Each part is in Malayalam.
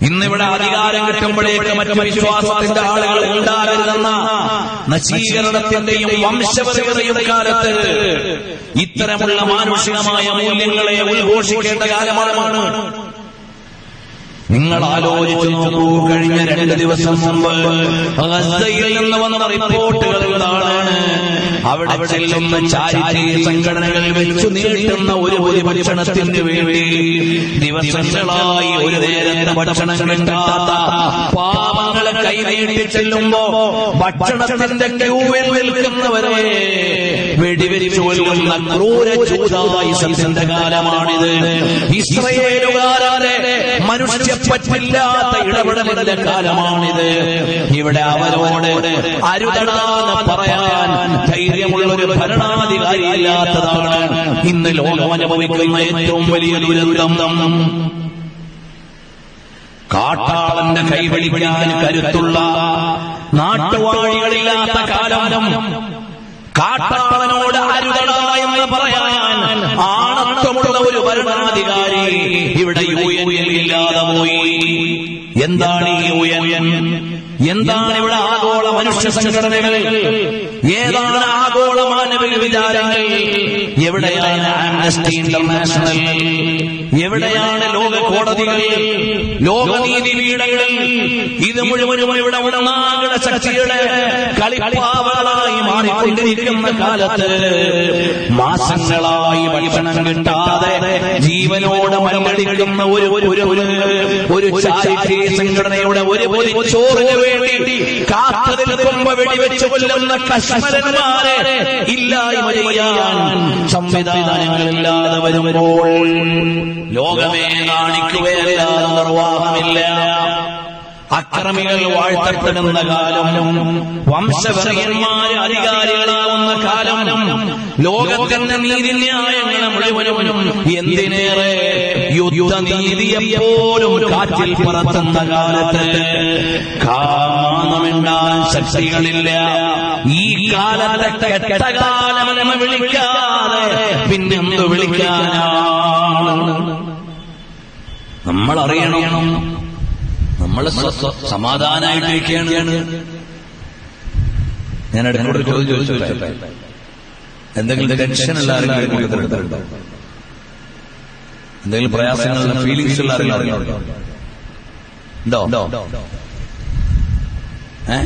ഇന്നിവിടെ അധികാരം കിട്ടുമ്പോഴേക്ക് മറ്റു വിശ്വാസത്തിന്റെ ആളുകൾ ഉണ്ടാകരുതെന്ന നശീകരണത്തിന്റെയും വംശപരതയും കാലത്ത് ഇത്തരമുള്ള മാനുഷികമായ മൂല്യങ്ങളെ ഉദ്ഘോഷിക്കേണ്ട കാലമാണ് നിങ്ങൾ ആലോചിച്ചു നോക്കൂ കഴിഞ്ഞ രണ്ട് ദിവസം മുമ്പ് ഗസയിൽ നിന്ന് വന്ന റിപ്പോർട്ടുകൾ എന്താണ് അവിടെ ചെല്ലുന്ന ചാരിറ്റി സംഘടനകൾ വെച്ചു നീട്ടുന്ന ഒരു ഒരു ഭക്ഷണത്തിന് വേണ്ടി ദിവസങ്ങളായി ഒരു നേരത്തെ ഭക്ഷണം കിട്ടാത്ത പാവങ്ങളെ കൈനീട്ടി ചെല്ലുമ്പോ ഭക്ഷണത്തിന്റെ ക്യൂവിൽ നിൽക്കുന്നവരെ വെടിവെച്ചു കൊല്ലുന്ന ക്രൂര ചൂതായുസത്തിന്റെ കാലമാണിത്. ഇസ്രയേലുകാരെ മനുഷ്യപ്പറ്റില്ലാത്ത ഇടപെടലിന്റെ കാലമാണിത്. ഇവിടെ അവരോട് അരുതടാന്ന് പറയാൻ ധൈര്യമുള്ള ഒരു ഭരണാധികാരി ഇല്ലാത്തതാണ് ഇന്ന് ലോകം അനുഭവിക്കുന്ന ഏറ്റവും വലിയ ദുരന്തം. കാട്ടാളന്റെ കൈവെളിപ്പിടിക്കാൻ കരുത്തുള്ള നാട്ടുവാഴികളില്ലാത്ത കാലം. കാട്ടാളനോട് അരുതട എന്ന് പറയാൻ ആണത്വമുള്ള ഒരു ഭരണാധികാരി ഇവിടെ ഇല്ലാതെ പോയി. എന്താണ് ഈ യു എന്താണ് ഇവിടെ ആഗോള മനുഷ്യ സംഘടനകൾ? ഏതാണ് ആഗോള മാനവിക വിചാരങ്ങൾ എവിടെയാണ് ആംനസ്റ്റി ഇന്റർനാഷണൽ? എവിടെയാണ് ലോക കോടതികൾ ലോകനീതി പീഠങ്ങൾ? ഇത് മുഴുവനും ഇവിടെ ഉടനാകട ശക്തിയുടെ കളിപ്പാവകളായി മാറിക്കൊണ്ടിരിക്കുന്ന കാലത്ത് മാസങ്ങളായി ഭക്ഷണം കിട്ടാതെ ജീവനോട് മലമടിക്കുന്ന ഒരു ഒരു ഒരു ചാരിറ്റി സംഘടനയുടെ ഒരു ചോറിന് വേണ്ടി കാത്തു നിൽക്കുമ്പോ വെടിവെച്ച് കൊല്ലുന്ന കശ്മരന്മാരെ ഇല്ലായ്മ ചെയ്യാൻ സംവിധാനങ്ങളില്ലാതെ വരുമ്പോൾ ലോകമേ കാണിക്കുകയല്ലാതെ നിർവാഹമില്ല. അക്രമികൾ വാഴ്ത്തപ്പെടുന്ന കാലം വംശവരന്മാര് അധികാരികളാവുന്ന കാലം ലോകത്തിന്റെ നീതിന്യായങ്ങളെ മുഴുവനും എന്തിനേറെ യുദ്ധനീതിയെപ്പോലും കാറ്റിൽ പറത്തുന്ന കാലത്ത് കാമമിണ്ടാൻ ശക്തികളില്ല. ഈ കാലത്തെ വിളിക്കാതെ പിന്നെന്ത് വിളിക്കാനാണ്? നമ്മൾ അറിയണം നമ്മൾ സമാധാനമായിട്ടിരിക്കുകയാണ് ഞാൻ ഇടയ്ക്കൂടെ ചോദ്യം ചോദിച്ചോട്ടെ എന്തെങ്കിലും ടെൻഷൻ ആരെങ്കിലും കൂട്ടത്തിലുണ്ടോ? എന്തെങ്കിലും പ്രയാസങ്ങളുള്ള ഫീലിങ്സ് ഉള്ള ആരെങ്കിലും ഉണ്ടോ? ഏ?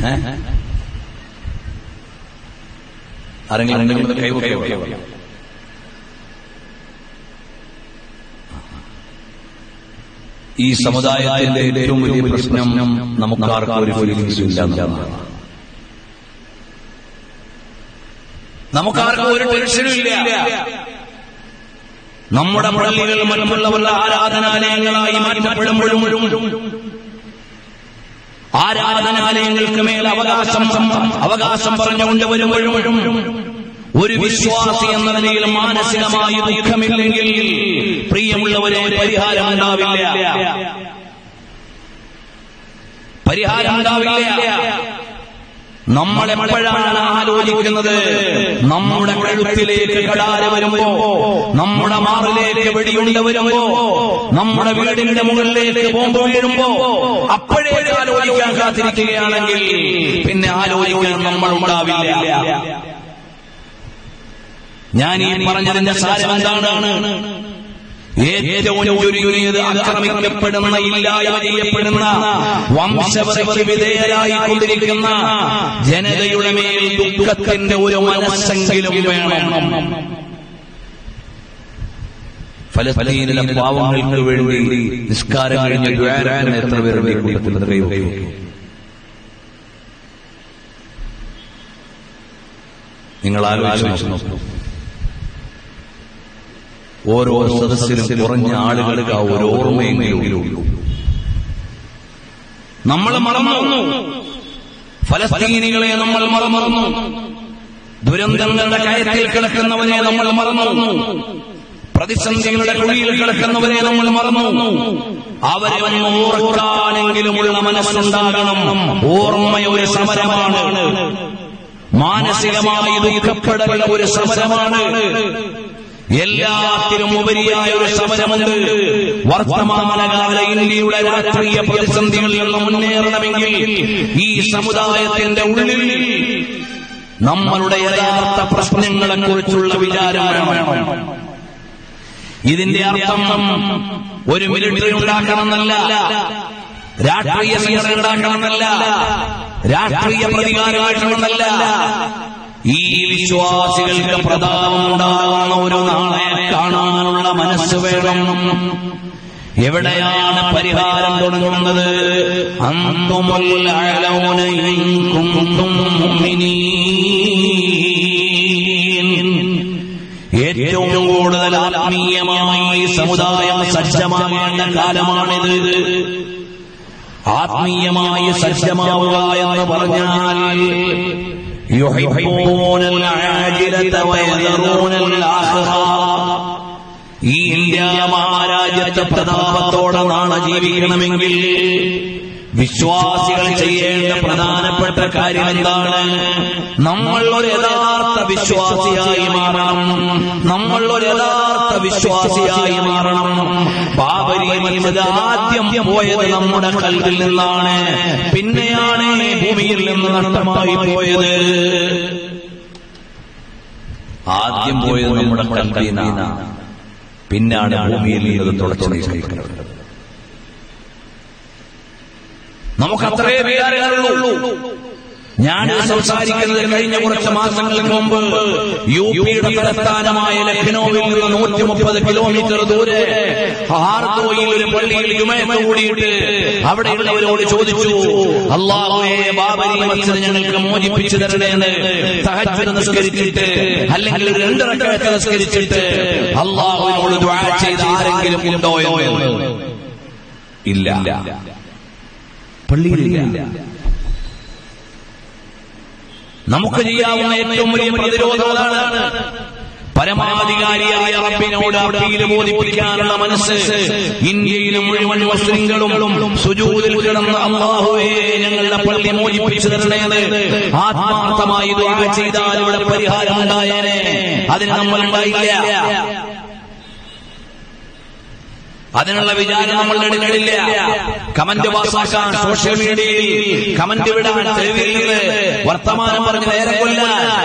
ആരെങ്കിലും എന്തെങ്കിലും കൈവക്കോ ഈ സമുദായത്തിന്റെ ഏറ്റവും വലിയ പ്രശ്നം നമുക്കാർക്കും ഒരു ഫീലിംഗ്സ് ഇല്ല നമുക്കാർക്കും ഒരു നമ്മുടെ പള്ളികൾ മറ്റുള്ളവരുടെ ആരാധനാലയങ്ങളായി മാറ്റപ്പെടുമ്പോഴും ആരാധനാലയങ്ങൾക്ക് മേൽ അവകാശം അവകാശം പറഞ്ഞുകൊണ്ട് വരുമ്പോഴും ഒരു വിശ്വാസി എന്ന നിലയിൽ മാനസികമായി ദുഃഖമില്ലെങ്കിൽ പ്രിയമുള്ളവരെ പരിഹാരം ഉണ്ടാവില്ല. പരിഹാരം ഉണ്ടാവില്ല. നമ്മളെപ്പോഴാണ് ആലോചിക്കുന്നത്? നമ്മുടെ കഴുത്തിലേക്ക് കടാര വരുമ്പോ നമ്മുടെ മാറിലേക്ക് വെടിയുണ്ട വരുമ്പോ നമ്മുടെ വീടിന്റെ മുകളിലേക്ക് ബോംബ് വീഴുമ്പോ അപ്പോഴേ ആലോചിക്കാൻ കാത്തിരിക്കുകയാണെങ്കിൽ പിന്നെ ആലോചിക്കാൻ നമ്മൾ ഉണ്ടാവില്ല. ഞാൻ ഈ പറഞ്ഞതിന്റെ സാരം എന്താണ്? ഏറ്റവും ചുരുങ്ങിയത് ആക്രമിക്കപ്പെടുന്ന ഇല്ലായ്മ ചെയ്യപ്പെടുന്ന വംശപരയ്ക്ക് വിധേയരായി കൊണ്ടിരിക്കുന്ന ജനതയുടെ മേൽ ദുഃഖത്തിന്റെ ഒരു മനസ്സെങ്കിലും വേണം. ഫലസ്തീനിലെ പാവങ്ങൾക്ക് വേണ്ടി നിസ്കാരം കഴിഞ്ഞ എത്ര പേരുടെ കൂട്ടത്തിൽ നിങ്ങൾ ആലോചിച്ചു ഓരോ സദസ്സിലും കുറഞ്ഞ ആളുകൾക്ക് ആ ഒരു ഓർമ്മയെങ്കിലും ഉള്ളൂ. നമ്മൾ മറന്നു. ഫലസ്തീനികളെ നമ്മൾ മറന്നു. ദുരന്തങ്ങളുടെ കയറ്റിൽ കിടക്കുന്നവനെ നമ്മൾ മറന്നു. പ്രതിസന്ധികളുടെ കുഴിയിൽ കിടക്കുന്നവരെ നമ്മൾ മറന്നു. അവരെ ഓർക്കാനെങ്കിലുമുള്ള മനസ്സുണ്ടാകണം. ഓർമ്മ ഒരു സമരമാണ്. മാനസികമായി ദുഃഖപ്പെടൽ ഒരു സമരമാണ്. എല്ലാത്തിനും ഉപരിയായ ഒരു സമരമുണ്ട് വർത്തമാനകാല ഇന്ത്യയുടെ രാഷ്ട്രീയ പ്രതിസന്ധികളിൽ നിന്ന് മുന്നേറണമെങ്കിൽ ഈ സമുദായത്തിന്റെ ഉള്ളിൽ നമ്മളുടെ യഥാർത്ഥ പ്രശ്നങ്ങളെ കുറിച്ചുള്ള വിചാരം വേണം. ഇതിന്റെ അർത്ഥം ഒരു മിലിറ്ററി ഉണ്ടാക്കണമെന്നല്ല രാഷ്ട്രീയ സംഘടന ഉണ്ടാക്കണമെന്നല്ല രാഷ്ട്രീയ പ്രതികാരം ഈ വിശ്വാസികൾക്ക് പ്രതാപം ഉണ്ടാകുന്ന ഒരു നാളെ കാണാനുള്ള മനസ്സ് വേണം എവിടെയാണ് പരിഹാരം തുടങ്ങുന്നത്? അന്തുമുൽ ഏറ്റവും കൂടുതൽ ആത്മീയമായി സമുദായം സജ്ജമാകേണ്ട കാലമാണിത്. ആത്മീയമായി സജ്ജമാവുക എന്ന് പറഞ്ഞാൽ يحبون العاجلة ويذرون الآخرة ഈ ഇന്ത്യ മഹാരാജ്യത്തെ പ്രതാപത്തോടെ നാളെ ജീവിക്കണമെങ്കിൽ വിശ്വാസികൾ ചെയ്യേണ്ട പ്രധാനപ്പെട്ട കാര്യം എന്താണ് നമ്മൾ ഒരു യഥാർത്ഥ വിശ്വാസിയായി മാറണം. നമ്മൾ ഒരു യഥാർത്ഥ വിശ്വാസിയായി മാറണം. ആദ്യം പോയത് നമ്മുടെ കൽവിൽ നിന്നാണ്. പിന്നെയാണ് ഭൂമിയിൽ നിന്ന് നഷ്ടമായി പോയത്. ആദ്യം പോയത് നമ്മുടെ കൽവിൽ നിന്നാണ്. പിന്നാണ് ഭൂമിയിൽ നിന്ന് തുടച്ചു നീക്കുന്നത് നമുക്ക് അത്രേ വികാരങ്ങളുള്ളൂ ഞാൻ സംസാരിക്കുന്നത് കഴിഞ്ഞ കുറച്ച് മാസങ്ങൾക്ക് മുമ്പ് യു പിയുടെ തലസ്ഥാനമായ ലഖ്നൌവിൽ നിന്ന് നൂറ്റി മുപ്പത് കിലോമീറ്റർ ദൂരെ ഹാർദോയിൽ ഒരു പള്ളിയിൽ ജുമയത്ത് കൂടിയിട്ട് അവിടെയുള്ളവരോട് ചോദിച്ചു അള്ളാഹുയെ ബാബരി മത്സരം ഞങ്ങൾക്ക് മോചിപ്പിച്ചു തരണേന്ന് തഹജ്ജുദ് നിസ്കരിച്ചിട്ട് അല്ലെങ്കിൽ രണ്ട് നിസ്കരിച്ചിട്ട് അള്ളാഹുവിനോട് ചെയ്ത ആരെങ്കിലും ഉണ്ടോ ഇല്ല. പള്ളിയിലില്ല. നമുക്ക് ചെയ്യാവുന്ന ഏറ്റവും വലിയ പ്രതിരോധമാണ് പരമാധികാരിയായ റബ്ബിനോട് അപ്പീൽ ബോധിപ്പിക്കാനുള്ള മനസ്സ്. ഇന്ത്യയിലെ മുഴുവൻ മുസ്ലിങ്ങളും സുജൂദിൽ കിടന്ന അള്ളാഹുവേ ഞങ്ങളുടെ പള്ളി മോചിപ്പിച്ചു തരണേത്. ആത്മാർത്ഥമായി ചെയ്താൽ ഇവിടെ പരിഹാരം ഉണ്ടായേനെ അതിന് നമ്മൾ ഉണ്ടായില്ല. അതിനുള്ള വിചാരം നമ്മളുടെ ഇടങ്ങളില്ല കമന്റ് പാസ്സാക്കാൻ സോഷ്യൽ മീഡിയയിൽ കമന്റ് വിടാൻ തെരുവിൽ നിന്ന് വർത്തമാനം പറഞ്ഞ് നേരെ കൊല്ലാൻ.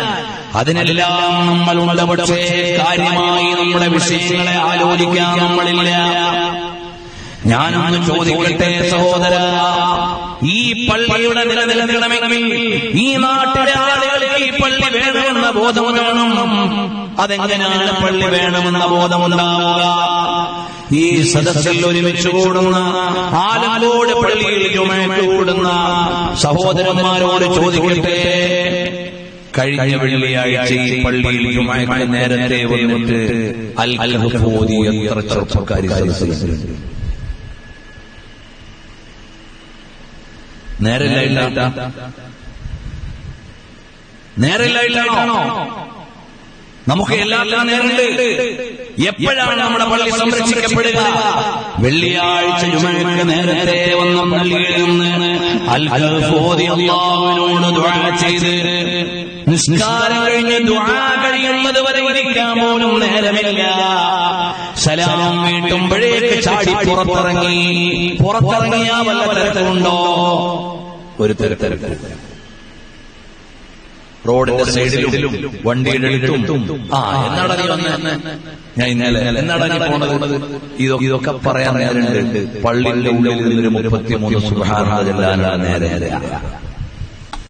അതിനെല്ലാം നമ്മളുണ്ട് പക്ഷേ കാര്യമായി നമ്മുടെ വിഷയങ്ങളെ ആലോചിക്കാൻ നമ്മളില്ല. ഞാനൊന്ന് ചോദിക്കട്ടെ സഹോദര. ഈ പള്ളിയുടെ നില നിലനിൽക്കണമെങ്കിൽ ഈ നാട്ടിലെ ആളുകൾക്ക് ഈ പള്ളി വേണമെന്ന ബോധം വേണം. അതെങ്ങനെയാണ് പള്ളി വേണമെന്ന ബോധമുണ്ടാവുക ഈ സദസ്സിൽ ഒരുമിച്ച് കൂടുന്ന ആലങ്കോട് പള്ളിയിൽ കൂടുന്ന സഹോദരന്മാരോട് ചോദിക്കട്ടെ? കഴിഞ്ഞ വെള്ളിയാഴ്ച ഈ പള്ളിയിൽ ജുമയ്ക്ക് നേരത്തെ വന്നിട്ട് അൽ അൽഹഫോദി എത്ര നമുക്ക് എല്ലാ നേരമുണ്ട്. എപ്പോഴാണ് നമ്മുടെ പള്ളി സംരക്ഷിക്കപ്പെടുക വെള്ളിയാഴ്ച ജുമയ്ക്ക് നേരത്തെ വന്ന പള്ളിയിൽ നിന്ന് അൽഹോദി ദുആ ചെയ്ത് നിസ്കാരം കഴിഞ്ഞ് കഴിയുന്നത് വരെ ഇരിക്കാൻ പോലും നേരമില്ല. സലാം വീട്ടുമ്പോഴേക്ക് ചാടി പുറത്തിറങ്ങി. പുറത്തിറങ്ങിയാ വല്ല തിരക്കുണ്ടോ? ഒരു തിരക്ക്. റോഡിന്റെ സൈഡിലും വണ്ടിയുടെ അടുത്തും. ആ എന്നാടാ നീ വന്ന് ഞാൻ ഇന്നലെ എന്നാടാ നീ പോണത് ഇതൊക്കെ പറയാൻ നേരമുണ്ട്. പള്ളിയുടെ ഉള്ളിൽ നിന്നൊരു മുപ്പത്തിമൂന്ന് സുഹാർജല്ലാൻ നേരെ.